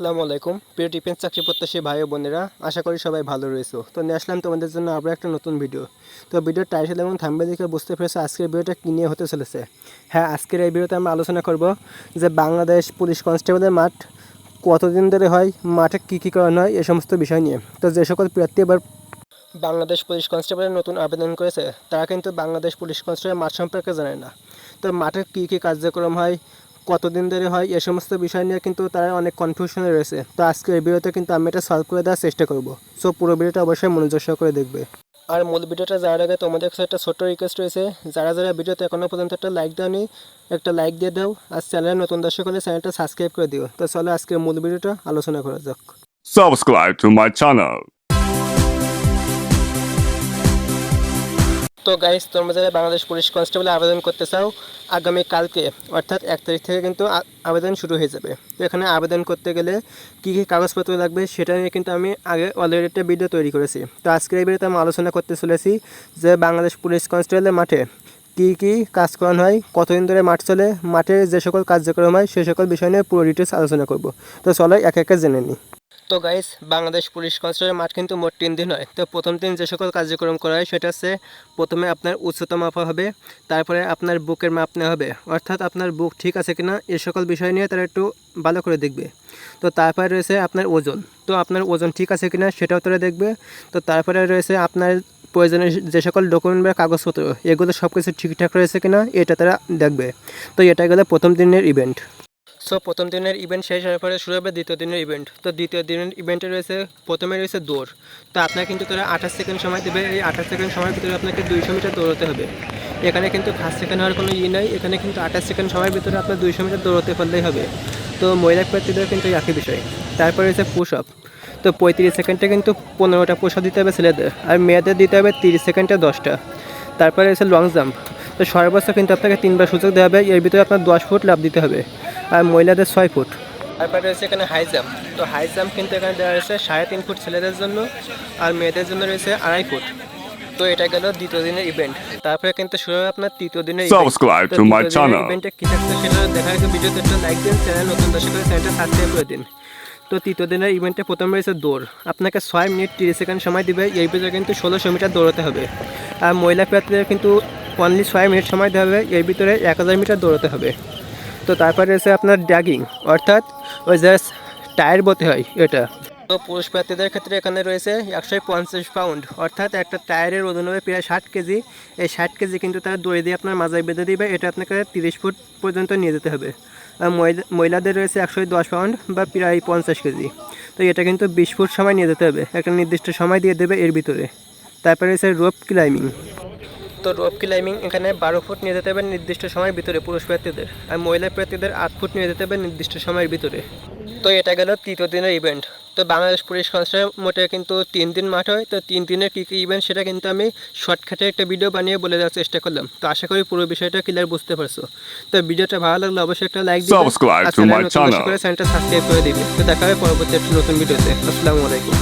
আসসালামু আলাইকুম। প্রিয় ডিফেন্স চাকরি প্রত্যাশী ভাই বোনেরা, আশা করি সবাই ভালো রয়েছে। তো নিয়ে আসলাম তোমাদের জন্য আবার একটা নতুন ভিডিও তো ভিডিওর টাইটেল এবং থাম্বে দেখে বুঝতে পেরেছ আজকের ভিডিওটা কী নিয়ে হতে চলেছে। হ্যাঁ আজকের এই ভিডিওতে আমরা আলোচনা করব যে বাংলাদেশ পুলিশ কনস্টেবলের মাঠ কতদিন ধরে হয়, মাঠে কী কী করানো হয় এই সমস্ত বিষয় নিয়ে। তো যে সকল প্রার্থী এবার বাংলাদেশ পুলিশ কনস্টেবলের নতুন আবেদন করেছে, তারা কিন্তু বাংলাদেশ পুলিশ কনস্টেবল মাঠ সম্পর্কে জানে না। তো মাঠে কী কী কার্যক্রম হয় কতদিন ধরে হয়, এ সমস্ত বিষয় নিয়ে কিন্তু তারা অনেক কনফিউশনে রয়েছে। তো আজকে এই ভিডিওতে কিন্তু আমি এটা সলভ করে দেওয়ার চেষ্টা করব। সো পুরো ভিডিওটা অবশ্যই মনোযোগ সহকারে দেখবে। আর মূল ভিডিওটা যাওয়ার আগে তোমাদের কাছে একটা ছোট্ট রিকোয়েস্ট রয়েছে। যারা যারা ভিডিওতে এখনও পর্যন্ত একটা লাইক দাওনি, একটা লাইক দিয়ে দাও। আর চ্যানেলে নতুন দর্শক হলে চ্যানেলটা সাবস্ক্রাইব করে দিও। তো চলো আজকে মূল ভিডিওটা আলোচনা করা যাক। Subscribe to my channel. তো গাইস তোমরা যারা বাংলাদেশ পুলিশ কনস্টেবলে আবেদন করতে চাও, আগামী কালকে, অর্থাৎ এক তারিখ থেকে কিন্তু আবেদন শুরু হয়ে যাবে। তো এখানে আবেদন করতে গেলে কী কী কাগজপত্র লাগবে সেটা নিয়ে কিন্তু আমি আগে অলরেডি একটা ভিডিও তৈরি করেছি। তো আজকের এই ভিডিওতে আমি আলোচনা করতে চলেছি যে বাংলাদেশ পুলিশ কনস্টেবলের মাঠে কী কী কাজ করানো হয়, কতদিন ধরে মাঠ চলে, মাঠে যে সকল কার্যক্রম হয়, সে সকল বিষয় নিয়ে পুরো ডিটেলস আলোচনা করব। তো চলো এক একে জেনে নিই তো গাইস বাংলাদেশ পুলিশ কনস্টেবলের মাঠ কিন্তু মোট তিন দিন হয়। তো প্রথম দিন যে সকল কার্যক্রম করা হয়, সেটা হচ্ছে প্রথমে আপনার উচ্চতা মাপা হবে, তারপরে আপনার বুকের মাপ নেওয়া হবে। অর্থাৎ আপনার বুক ঠিক আছে কিনা, এ সকল বিষয় নিয়ে তারা একটু ভালো করে দেখবে। তো তারপরে রয়েছে আপনার ওজন। তো আপনার ওজন ঠিক আছে কিনা, সেটাও তারা দেখবে। তো তারপরে রয়েছে আপনার প্রয়োজনীয় যে সকল ডকুমেন্ট বা কাগজপত্র, এগুলো সব কিছু ঠিকঠাক রয়েছে কিনা, এটা তারা দেখবে। তো এটা গেলে প্রথম দিনের ইভেন্ট সো প্রথম দিনের ইভেন্ট শেষ হওয়ার পরে শুরু হবে দ্বিতীয় দিনের ইভেন্ট তো দ্বিতীয় দিনের ইভেন্টে রয়েছে, প্রথমে রয়েছে দৌড়। তো আপনার কিন্তু তারা আঠাশ সেকেন্ড সময় দেবে, এই আঠাশ সেকেন্ড সময়ের ভিতরে আপনাকে দুইশো মিটার দৌড়তে হবে। এখানে কিন্তু ফার্স্ট সেকেন্ড হওয়ার কোনো ই নাই, এখানে কিন্তু আঠাশ সেকেন্ড সময়ের ভিতরে আপনার দুইশো মিটার দৌড়তে পারলেই হবে। তো মহিলা প্রার্থীদের কিন্তু একই বিষয়। তারপরে রয়েছে পুশ আপ তো পঁয়ত্রিশ সেকেন্ডে কিন্তু পনেরোটা পুশ আপ দিতে হবে ছেলেদের, আর মেয়েদের দিতে হবে তিরিশ সেকেন্ডে দশটা। তারপরে রয়েছে লং জাম্প তো সর্বোচ্চ কিন্তু আপনাকে তিনবার সুযোগ দেওয়া হবে, এর ভিতরে আপনার দশ ফুট লাভ দিতে হবে। আর মহিলাদের ছয় ফুট। তারপরে রয়েছে এখানে হাই জাম্প তো হাই জাম্প কিন্তু এখানে দেওয়া রয়েছে সাড়ে তিন ফুট ছেলেদের জন্য আর মেয়েদের জন্য রয়েছে আড়াই ফুট। তো এটা গেল দ্বিতীয় দিনের ইভেন্ট তারপরে কিন্তু শুরু হবে আপনার তৃতীয় দিনের Subscribe to my channel. ইভেন্টে কি থাকছে সেটা দেখার আগে ভিডিওতে একটা লাইক দিন চ্যানেল নতুন দর্শক করে চ্যানেলটা সাবস্ক্রাইব করে দিন। তো তৃতীয় দিনের ইভেন্টে প্রথম রয়েছে দৌড়। আপনাকে ছয় মিনিট তিরিশ সেকেন্ড সময় দিবে। এই ভিতরে কিন্তু ষোলোশো মিটার দৌড়াতে হবে। আর মহিলা প্রার্থীদের কিন্তু অনলি ছয় মিনিট সময় দেওয়া হবে। এর ভিতরে এক হাজার মিটার দৌড়াতে হবে। তো তারপরে রয়েছে আপনার ড্যাগিং অর্থাৎ ওই জাস্ট টায়ার বতে হয় এটা। তো পুরুষ প্রার্থীদের ক্ষেত্রে এখানে রয়েছে একশো পঞ্চাশ পাউন্ড অর্থাৎ একটা টায়ারের ওজন হবে প্রায় ষাট কেজি। এই ষাট কেজি কিন্তু তারা দড়ি দিয়ে আপনার মাজায় বেঁধে দিবে, এটা আপনাকে তিরিশ ফুট পর্যন্ত নিয়ে যেতে হবে। আর মহিলা- মহিলাদের রয়েছে একশো দশ পাউন্ড বা প্রায় পঞ্চাশ কেজি। তো এটা কিন্তু বিশ ফুট সময় নিয়ে যেতে হবে, একটা নির্দিষ্ট সময় দিয়ে দেবে এর ভিতরে। তারপরে রয়েছে রোপ ক্লাইম্বিং তো রোপ ক্লাইম্বিং এখানে বারো ফুট নিয়ে যেতে হবে নির্দিষ্ট সময়ের ভিতরে পুরুষ প্রার্থীদের আর মহিলা প্রার্থীদের আট ফুট নিয়ে যেতে হবে নির্দিষ্ট সময়ের ভিতরে। তো এটা গেল তৃতীয় দিনের ইভেন্ট তো বাংলাদেশ পুলিশ কনস্টেবল মোটে কিন্তু তিন দিন মাঠ হয়। তো তিন দিনের কী কী ইভেন্ট সেটা কিন্তু আমি শর্টকাটে একটা ভিডিও বানিয়ে বলে দেওয়ার চেষ্টা করলাম। তো আশা করি পুরো বিষয়টা ক্লিয়ার বুঝতে পারছ। তো ভিডিওটা ভালো লাগলে অবশ্যই একটা লাইক দিবে। আর চ্যানেলটা সাবস্ক্রাইব করে দিবে। তো দেখা হবে পরবর্তী একটা নতুন ভিডিওতে আসসালামু আলাইকুম।